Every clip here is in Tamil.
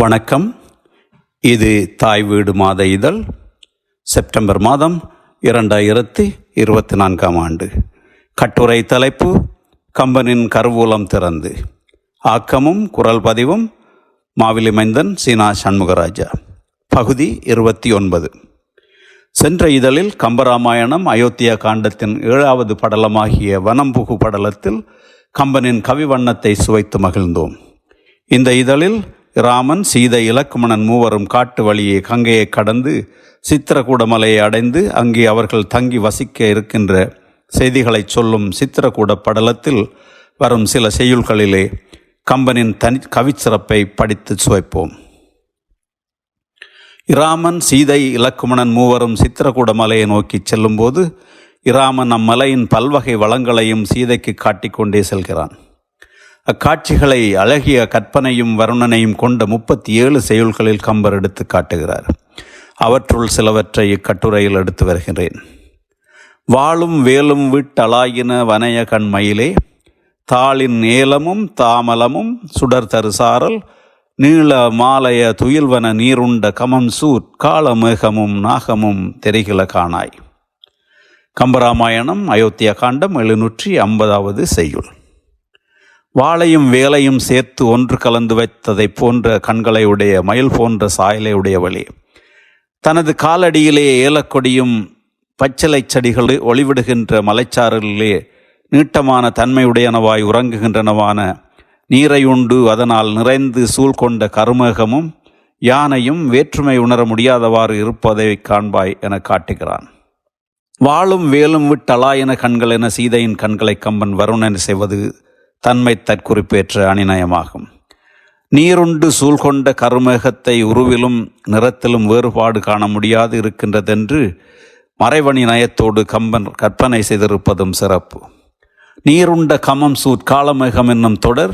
வணக்கம். இது தாய் வீடு மாத இதழ் செப்டம்பர் மாதம் இரண்டாயிரத்தி இருபத்தி நான்காம் ஆண்டு. கட்டுரை தலைப்பு கம்பனின் கருவூலம் திறந்து. ஆக்கமும் குரல் பதிவும் மாவிலி மைந்தன் சீனா சண்முகராஜா. பகுதி இருபத்தி ஒன்பது சென்ற இதழில் கம்பராமாயணம் அயோத்தியா காண்டத்தின் ஏழாவது படலமாகிய வனம்புகு படலத்தில் கம்பனின் கவிவண்ணத்தை சுவைத்து மகிழ்ந்தோம். இந்த இதழில் ராமன் சீதை இலக்குமணன் மூவரும் காட்டு வழியே கங்கையை கடந்து சித்திரகூட மலையை அடைந்து அங்கே அவர்கள் தங்கி வசிக்க இருக்கின்ற செய்திகளை சொல்லும் சித்திரகூட படலத்தில் வரும் சில செய்யுள்களிலே கம்பனின் தனி கவிச்சிறப்பை படித்து சுவைப்போம். இராமன் சீதை இலக்குமணன் மூவரும் சித்திரகூட மலையை நோக்கி செல்லும்போது இராமன் அம்மலையின் பல்வகை வளங்களையும் சீதைக்கு காட்டிக்கொண்டே செல்கிறான். அக்காட்சிகளை அழகிய கற்பனையும் வருணனையும் கொண்ட முப்பத்தி ஏழு செயல்களில் கம்பர் எடுத்து காட்டுகிறார். அவற்றுள் சிலவற்றை இக்கட்டுரையில் எடுத்து வருகிறேன். வாளும் வேலும் விட்டலாயின வனய கண்மயிலே தாளின் ஏலமும் தாமலமும் சுடர் தருசாரல் நீள மாலய துயில்வன நீருண்ட கமம் சூர் காலமேகமும் நாகமும் தெரிகில காணாய். கம்பராமாயணம் அயோத்தியா காண்டம் எழுநூற்றி ஐம்பதாவது செய்யுள். வாளையும் வேலையும் சேர்த்து ஒன்று கலந்து வைத்ததைப் போன்ற கண்களை உடைய மயில் போன்ற சாயலை உடையவளே தனது காலடியிலே ஏலக்கொடியும் பச்சிலை செடிகள் ஒளிவிடுகின்ற மலைச்சாரலிலே நீட்டமான தன்மையுடையனவாய் உறங்குகின்றனவான நீரை உண்டு அதனால் நிறைந்து சூழ்கொண்ட கருமேகமும் யானையும் வேற்றுமை உணர முடியாதவாறு இருப்பதை காண்பாய் என காட்டுகிறான். வாளும் வேலும் விட்டலா என கண்கள் என சீதையின் கண்களை கம்பன் வருணன் செய்வது தன்மை தற்குறிப்பேற்ற அணிநயமாகும் நீருண்டு சூழ்கொண்ட கருமேகத்தை உருவிலும் நிறத்திலும் வேறுபாடு காண முடியாது இருக்கின்றதென்று மறைவணி நயத்தோடு கம்பன் கற்பனை செய்திருப்பதும் சிறப்பு. நீருண்ட கமம் சூற்காலமேகம் என்னும் தொடர்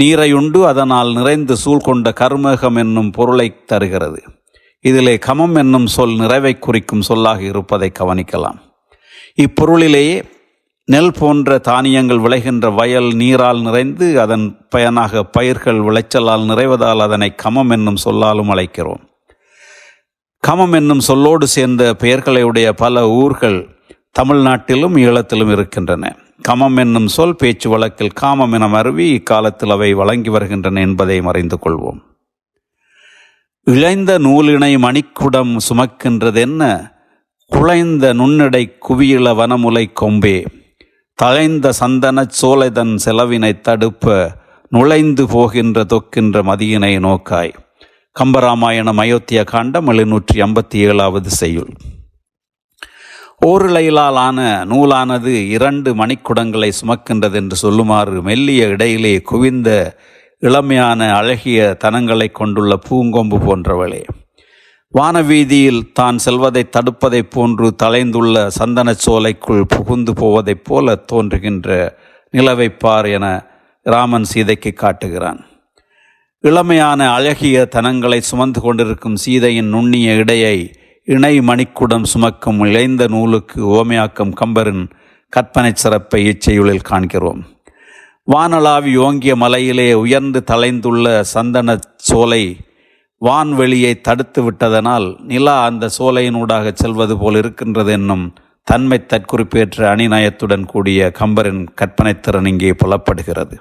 நீரையுண்டு அதனால் நிறைந்து சூழ்கொண்ட கருமேகம் என்னும் பொருளை தருகிறது. இதிலே கமம் என்னும் சொல் நிறைவை குறிக்கும் சொல்லாக இருப்பதை கவனிக்கலாம். இப்பொருளிலேயே நெல் போன்ற தானியங்கள் விளைகின்ற வயல் நீரால் நிறைந்து அதன் பயனாக பயிர்கள் விளைச்சலால் நிறைவதால் அதனை கமம் என்னும் சொல்லாலும் அழைக்கிறோம். கமம் என்னும் சொல்லோடு சேர்ந்த பெயர்களையுடைய பல ஊர்கள் தமிழ்நாட்டிலும் ஈழத்திலும் இருக்கின்றன. கமம் என்னும் சொல் பேச்சு வழக்கில் காமம் என மருவி இக்காலத்தில் அவை வழங்கி வருகின்றன என்பதை மறைந்து கொள்வோம். இழைந்த நூலினை மணிக்குடம் சுமக்கின்றதென்ன? குழைந்த நுண்ணடை குவியில வனமுலை கொம்பே. தழைந்த சந்தனச் சோலைதன் செலவினை தடுப்ப நுழைந்து போகின்ற தொக்கின்ற மதியினை நோக்காய். கம்பராமாயணம் அயோத்திய காண்டம் எழுநூற்றி ஐம்பத்தி ஏழாவது செய்யுள். ஓரிழையிலால் ஆன நூலானது இரண்டு மணிக்குடங்களை சுமக்கின்றது என்று சொல்லுமாறு மெல்லிய இடையிலே குவிந்த இளமையான அழகிய தனங்களை கொண்டுள்ள பூங்கொம்பு போன்றவளே. வானவீதியில் தான் செல்வதை தடுப்பதைப் போன்று தலைந்துள்ள சந்தன சோலைக்குள் புகுந்து போவதைப் போல தோன்றுகின்ற நிலவைப்பார் என ராமன் சீதைக்கு காட்டுகிறான். இளமையான அழகிய தனங்களை சுமந்து கொண்டிருக்கும் சீதையின் நுண்ணிய இடையை இணை மணிக்குடம் சுமக்கும் இழைந்த நூலுக்கு உவமையாக்கும் கம்பரின் கற்பனை சிறப்பை இச்செயுளில் காண்கிறோம். வானளாவி ஓங்கிய மலையிலே உயர்ந்து தலைந்துள்ள சந்தன சோலை வான்வெளியை தடுத்து விட்டதனால் நிலா அந்த சோலையினூடாக செல்வது போல் இருக்கின்றது என்னும் தன்மை தற்குறிப்பேற்ற அணிநயத்துடன் கூடிய கம்பரின் கற்பனைத்திறன் இங்கே புலப்படுகிறது.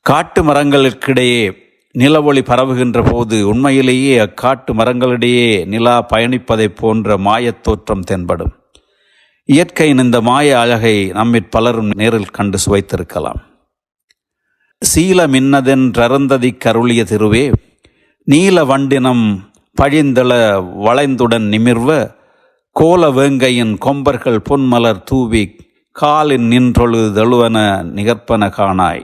காட்டு மரங்களுக்கிடையே நிலவொளி பரவுகின்ற போது உண்மையிலேயே அக்காட்டு மரங்களிடையே நிலா பயணிப்பதைப் போன்ற மாயத் தோற்றம் தென்படும். இயற்கையின் இந்த மாய அழகை நம்மிற் பலரும் நேரில் கண்டு சுவைத்திருக்கலாம். சீல மின்னதென்றருந்ததி கருளிய திருவே நீல வண்டினம் பழிந்தள வளைந்துடன் நிமிர்வ கோல வேங்கையின் கொம்பர்கள் பொன்மலர் தூவி காலின் நின்றொழு தழுவன நிகற்பன காணாய்.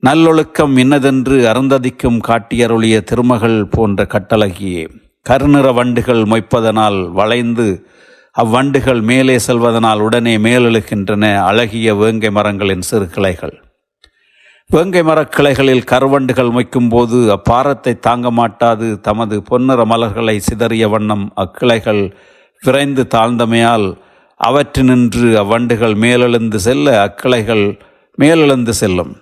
நல்லொழுக்கம் இன்னதென்று அருந்ததிக்கும் காட்டியருளிய திருமகள் போன்ற கட்டழகியே கருநிற வண்டுகள் மொய்ப்பதனால் வளைந்து அவ்வண்டுகள் மேலே செல்வதனால் உடனே மேலெழுகின்றன அழகிய வேங்கை மரங்களின் சிறு கிளைகள். வேங்கை மரக் கிளைகளில் கருவண்டுகள் மொய்க்கும் போது அப்பாரத்தை தாங்க மாட்டாது. தமது பொன்னிற மலர்களை சிதறிய வண்ணம் அக்கிளைகள் விரைந்து தாழ்ந்தமையால் அவற்றினின்று அவ்வண்டுகள் மேலெழுந்து செல்ல அக்கிளைகள் மேலெழுந்து செல்லும்.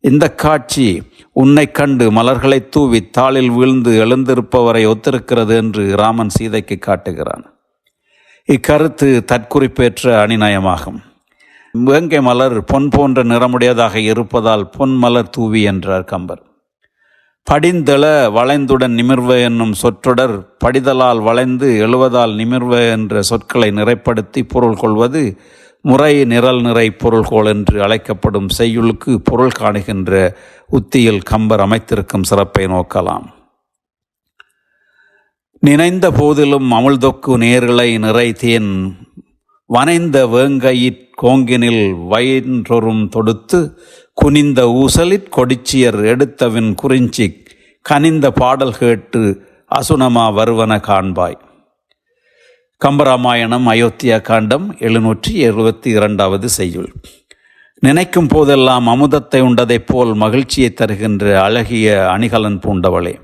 இந்த காட்சி உன்னை கண்டு மலர்களை தூவி தாளில் வீழ்ந்து எழுந்திருப்பவரை ஒத்திருக்கிறது என்று ராமன் சீதைக்கு காட்டுகிறான். இக்கருத்து தற்குறிப்பேற்ற அணிநயமாகும் வேங்கை மலர் பொன் போன்ற நிறமுடையதாக இருப்பதால் பொன் மலர் தூவி என்றார் கம்பர். படிந்தெழ வளைந்துடன் நிமிர்வ என்னும் சொற்றொடர் படிதலால் வளைந்து எழுவதால் நிமிர்வ என்ற சொற்களை நிறைப்படுத்தி பொருள் கொள்வது முறை நிரல் நிறை பொருள்கோள் என்று அழைக்கப்படும் செய்யுளுக்கு பொருள் காணுகின்ற உத்தியில் கம்பர் அமைத்திருக்கும் சிறப்பை நோக்கலாம். நினைந்த போதிலும் அமுழ்தொக்கு நேர்களை நிறைத்தேன் வனைந்த வேங்கையிற் கோங்கினில் வயின்றொரும் தொடுத்து குனிந்த ஊசலிற் கொடிச்சியர் எடுத்தவின் குறிஞ்சி கனிந்த பாடல் கேட்டு அசுனமா வருவன காண்பாய். கம்பராமாயணம் அயோத்தியா காண்டம் எழுநூற்றி எழுபத்தி இரண்டாவது செய்யுள். நினைக்கும் போதெல்லாம் அமுதத்தை உண்டதைப் போல் மகிழ்ச்சியை தருகின்ற அழகிய அணிகலன் பூண்டவளே.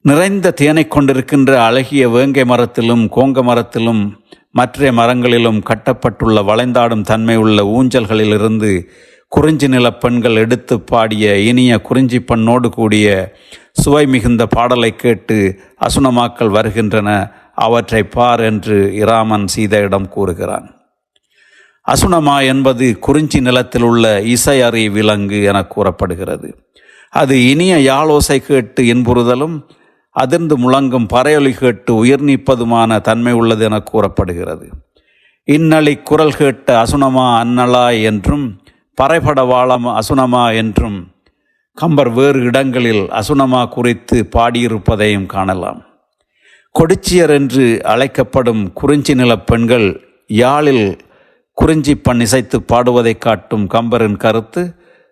நிறைந்த தேனை கொண்டிருக்கின்ற அழகிய வேங்கை மரத்திலும் கோங்க மரத்திலும் மற்ற மரங்களிலும் கட்டப்பட்டுள்ள வளைந்தாடும் தன்மை உள்ள ஊஞ்சல்களிலிருந்து குறிஞ்சி நில பெண்கள் எடுத்து பாடிய இனிய குறிஞ்சி பெண்ணோடு கூடிய சுவை மிகுந்த பாடலை கேட்டு அசுனமாக்கள் வருகின்றன. அவற்றை பார் என்று இராமன் சீதையிடம் கூறுகிறான். அசுனமா என்பது குறிஞ்சி நிலத்தில் உள்ள இசை அறி விலங்கு என கூறப்படுகிறது. அது இனிய யாழோசை கேட்டு இன்புறுதலும் அதிர்ந்து முழங்கும் பறையொலி கேட்டு உயிர் நீப்பதுமான தன்மை உள்ளது என கூறப்படுகிறது. இந்நளி குரல் கேட்ட அசுனமா அன்னலா என்றும் பறைபட வாழம் அசுனமா என்றும் கம்பர் வேறு இடங்களில் அசுனமா குறித்து பாடியிருப்பதையும் காணலாம். கொடிச்சியர் என்று அழைக்கப்படும் குறிஞ்சி நிலப் பெண்கள் யாழில் குறிஞ்சி பண் இசைத்து பாடுவதை காட்டும் கம்பரின் கருத்து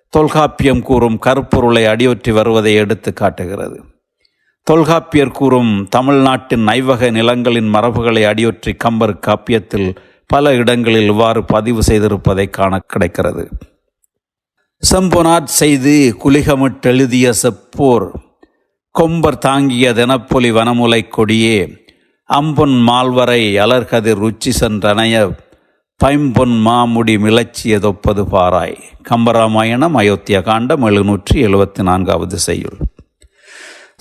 தொல்காப்பியம் கூறும் கருப்பொருளை அடியொற்றி வருவதை எடுத்து காட்டுகிறது. தொல்காப்பியர் கூறும் தமிழ்நாட்டின் ஐவக நிலங்களின் மரபுகளை அடியொற்றி கம்பர் காப்பியத்தில் பல இடங்களில் இவ்வாறு பதிவு செய்திருப்பதை காண கிடைக்கிறது. செம்பொனாட் செய்து குலிகமிட்டெழுதிய செப்போர் கொம்பர் தாங்கிய தினப்பொலி வனமுலை கொடியே அம்பொன் மால்வரை அலர்கதிர் ருச்சி சென்றனைய பைம்பொன் மாமுடி மிளச்சியதொப்பது பாராய். கம்பராமாயணம் அயோத்தியா காண்டம் எழுநூற்றி எழுபத்தி நான்காவது செய்யுள்.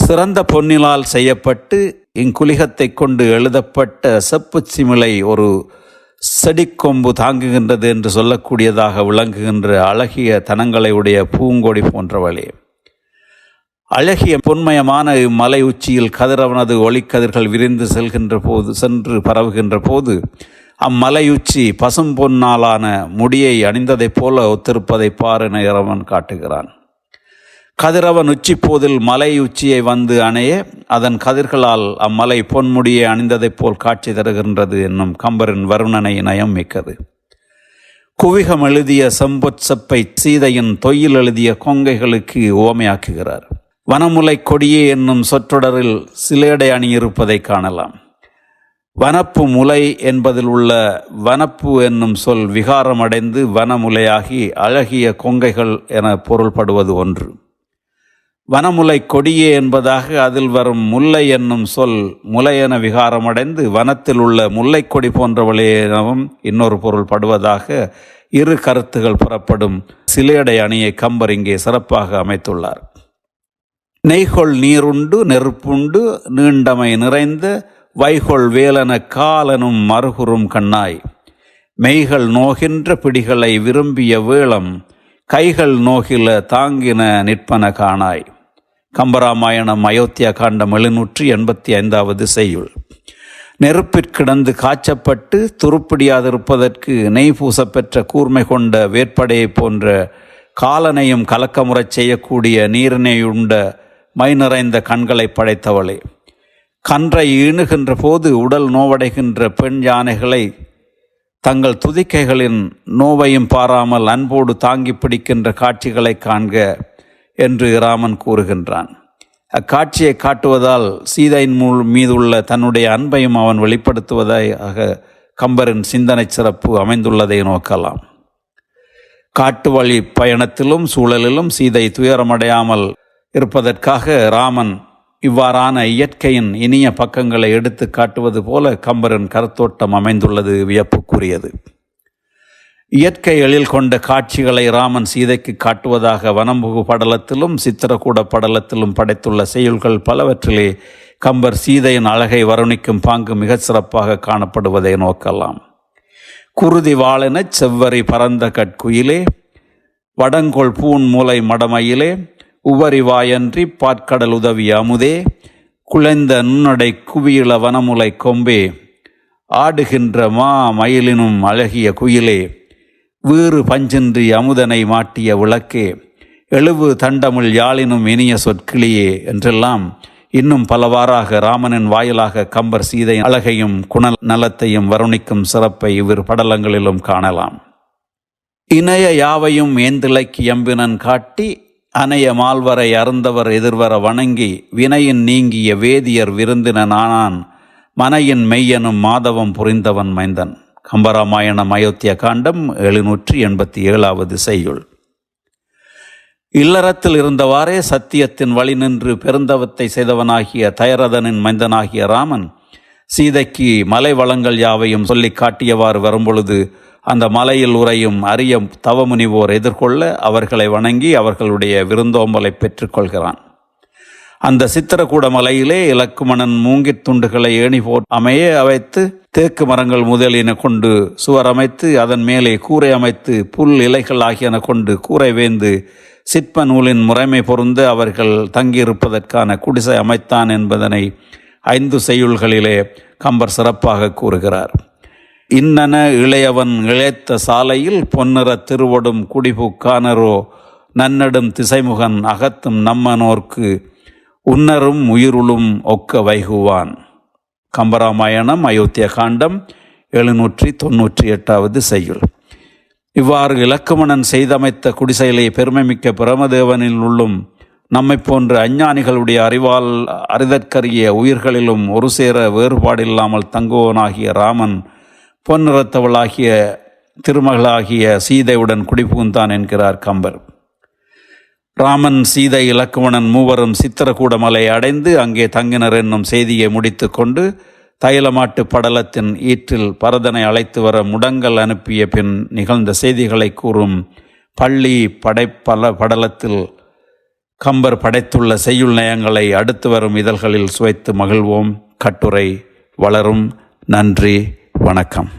சிறந்த பொன்னிலால் செய்யப்பட்டு இங்குலிகத்தை கொண்டு எழுதப்பட்ட செப்பு சிமிலை ஒரு செடிக்கொம்பு தாங்குகின்றது என்று சொல்லக்கூடியதாக விளங்குகின்ற அழகிய தனங்களை உடைய பூங்கொடி போன்றவளே. அழகிய பொன்மயமான இம்மலை உச்சியில் கதிரவனது ஒளிக்கதிர்கள் விரிந்து செல்கின்ற போது சென்று பரவுகின்ற போது அம்மலையுச்சி பசும் பொன்னாலான முடியை அணிந்ததைப் போல ஒத்திருப்பதை பார் என இறைவன் காட்டுகிறான். கதிரவன் உச்சி போதில் மலை உச்சியை வந்து அணைய அதன் கதிர்களால் அம்மலை பொன்முடியை அணிந்ததைப் போல் காட்சி தருகின்றது என்னும் கம்பரின் வருணனை நயம் மிக்கது. குவிகம் எழுதிய செம்பொச்சப்பை சீதையின் தொயில் எழுதிய கொங்கைகளுக்கு ஓமையாக்குகிறார். வனமுலை கொடியே என்னும் சொற்றொடரில் சிலேடை அணியிருப்பதை காணலாம். வனப்பு முலை என்பதில் உள்ள வனப்பு என்னும் சொல் விகாரமடைந்து வனமுலையாகி அழகிய கொங்கைகள் என பொருள்படுவது ஒன்று. வனமுலை கொடியே என்பதாக அதில் வரும் முல்லை என்னும் சொல் முலை என விகாரமடைந்து வனத்தில் உள்ள முல்லை கொடி போன்றவளே எனவும் இன்னொரு பொருள் படுவதாக இரு கருத்துகள் புறப்படும். சிலேடை அணியை கம்பர் இங்கே சிறப்பாக அமைத்துள்ளார். நெய்கொள் நீருண்டு நெருப்புண்டு நீண்டமை நிறைந்த வைகொள் வேலன காலனும் மறுகுறும் கண்ணாய். மெய்கள் நோகின்ற பிடிகளை விரும்பிய வேளம் கைகள் நோகில தாங்கின நிற்பன காணாய். கம்பராமாயணம் அயோத்தியா காண்டம் எழுநூற்றி எண்பத்தி ஐந்தாவது செய்யுள். நெருப்பிற்கிடந்து காய்ச்சப்பட்டு துருப்பிடியாதிருப்பதற்கு நெய் பூசப்பெற்ற கூர்மை கொண்ட வேட்படையை போன்ற காலனையும் கலக்கமுறச் செய்யக்கூடிய நீரினையுண்ட மை நிறைந்த கண்களை படைத்தவளே. கன்றை ஈணுகின்ற போது உடல் நோவடைகின்ற பெண் யானைகளை தங்கள் துதிக்கைகளின் நோவையும் பாராமல் அன்போடு தாங்கி பிடிக்கின்ற காட்சிகளை காண்க. என்று ராமன் கூறுகின்றான். அக்காட்சியை காட்டுவதால் சீதையின் மீது உள்ள தன்னுடைய அன்பையும் அவன் வெளிப்படுத்துவதாக கம்பரின் சிந்தனை சிறப்பு அமைந்துள்ளதை நோக்கலாம். காட்டு வழி பயணத்திலும் சூழலிலும் சீதை துயரமடையாமல் இருப்பதற்காக ராமன் இவ்வாறான இயற்கையின் இனிய பக்கங்களை எடுத்து காட்டுவது போல கம்பரின் கருத்தோட்டம் அமைந்துள்ளது வியப்புக்குரியது. இயற்கை எழில் கொண்ட காட்சிகளை ராமன் சீதைக்கு காட்டுவதாக வனம்புகு படலத்திலும் சித்திரக்கூட படலத்திலும் படைத்துள்ள செய்யுள்கள் பலவற்றிலே கம்பர் சீதையின் அழகை வருணிக்கும் பாங்கு மிகச் சிறப்பாக காணப்படுவதை நோக்கலாம். குருதி வாழெனச் செவ்வரி பரந்த கட்குயிலே வடங்கொள் பூன் மூலை மடமையிலே உவரி வாயன்றி பாற்கடல் உதவி அமுதே குழைந்த நுண்ணடை குவியில வனமுலை கொம்பே ஆடுகின்ற மா மயிலினும் அழகிய குயிலே வீறு பஞ்சின்றி அமுதனை மாட்டிய விளக்கே எழுவு தண்டமிழ் யாழினும் இனிய சொற்கிளியே என்றெல்லாம் இன்னும் பலவாறாக ராமனின் வாயிலாக கம்பர் சீதை அழகையும் குண நலத்தையும் வருணிக்கும் சிறப்பை இவ்விரு படலங்களிலும் காணலாம். இணைய யாவையும் ஏந்திலைக்கு எம்பினன் காட்டி அணைய மால்வரை அருந்தவர் எதிர்வர வணங்கி வினையின் நீங்கிய வேதியர் விருந்தினன் ஆனான் மனையின் மெய்யனும் மாதவம் புரிந்தவன் மைந்தன். கம்பராமாயணம் அயோத்திய காண்டம் எழுநூற்றி எண்பத்தி ஏழாவது செய்யுள். இல்லறத்தில் இருந்தவாறே சத்தியத்தின் வழி நின்று பெருந்தவத்தை செய்தவனாகிய தயரதனின் மைந்தனாகிய ராமன் சீதைக்கு மலை வளங்கள் யாவையும் சொல்லி காட்டியவாறு வரும்பொழுது அந்த மலையில் உறையும் அரிய தவமுனிவோர் எதிர்கொள்ள அவர்களை வணங்கி அவர்களுடைய விருந்தோம்பலை பெற்றுக்கொள்கிறான் அந்த சித்திரக்கூட மலையிலே இலக்குமணன் மூங்கித் துண்டுகளை ஏணி போட்டு அமைய வைத்து தேக்கு மரங்கள் முதலின கொண்டு சுவர் அமைத்து அதன் மேலே கூரை அமைத்து புல் இலைகள் ஆகியன கொண்டு கூரை வேந்து சிற்ப நூலின் முறைமை பொருந்த அவர்கள் தங்கியிருப்பதற்கான குடிசை அமைத்தான் என்பதனை ஐந்து செய்யுள்களிலே கம்பர் சிறப்பாக கூறுகிறார். இன்னன இளையவன் இழைத்த சாலையில் பொன்னிற திருவடும் குடிபுக்கானரோ நன்னடும் திசைமுகன் அகத்தும் நம்மனோர்க்கு உன்னரும் உயிருளும் ஒக்க வைகுவான். கம்பராமாயணம் அயோத்திய காண்டம் எழுநூற்றி தொன்னூற்றி எட்டாவது செய்யுள். இவ்வாறு இலக்குமணன் செய்தமைத்த குடிசையிலே பெருமைமிக்க பிரமதேவனில் உள்ளும் நம்மை போன்ற அஞ்ஞானிகளுடைய அறிவால் அறிதற்கரிய உயிர்களிலும் ஒரு சேர வேறுபாடில்லாமல் தங்குவனாகிய ராமன் பொன்னிறத்தவளாகிய திருமகளாகிய சீதையுடன் குடிபுகுந்தான் என்கிறார் கம்பர். ராமன் சீதை இலக்குவணன் மூவரும் சித்திரகூடமலை அடைந்து அங்கே தங்கினர் என்னும் செய்தியை முடித்து கொண்டு தைலமாட்டு படலத்தின் ஈற்றில் பரதனை அழைத்து வர முடங்கல் அனுப்பிய பின் நிகழ்ந்த செய்திகளை கூறும் பள்ளி படைப்பல படலத்தில் கம்பர் படைத்துள்ள செய்யுள் நயங்களை அடுத்து வரும் இதழ்களில் சுவைத்து மகிழ்வோம். கட்டுரை வளரும். நன்றி. வணக்கம்.